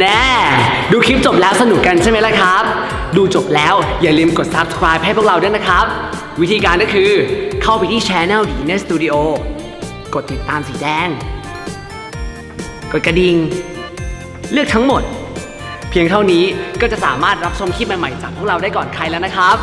แน่ ดูคลิปจบแล้วสนุกกันใช่ไหมล่ะครับ ดูจบแล้วอย่าลืมกด subscribe ให้พวกเราด้วยนะครับ วิธีการก็คือเข้าไปที่ channel ดีเนสตูดิโอกดติดตามสีแดง กดกระดิ่ง เลือกทั้งหมด เพียงเท่านี้ก็จะสามารถรับชมคลิปใหม่ๆจากพวกเราได้ก่อนใครแล้วนะครับ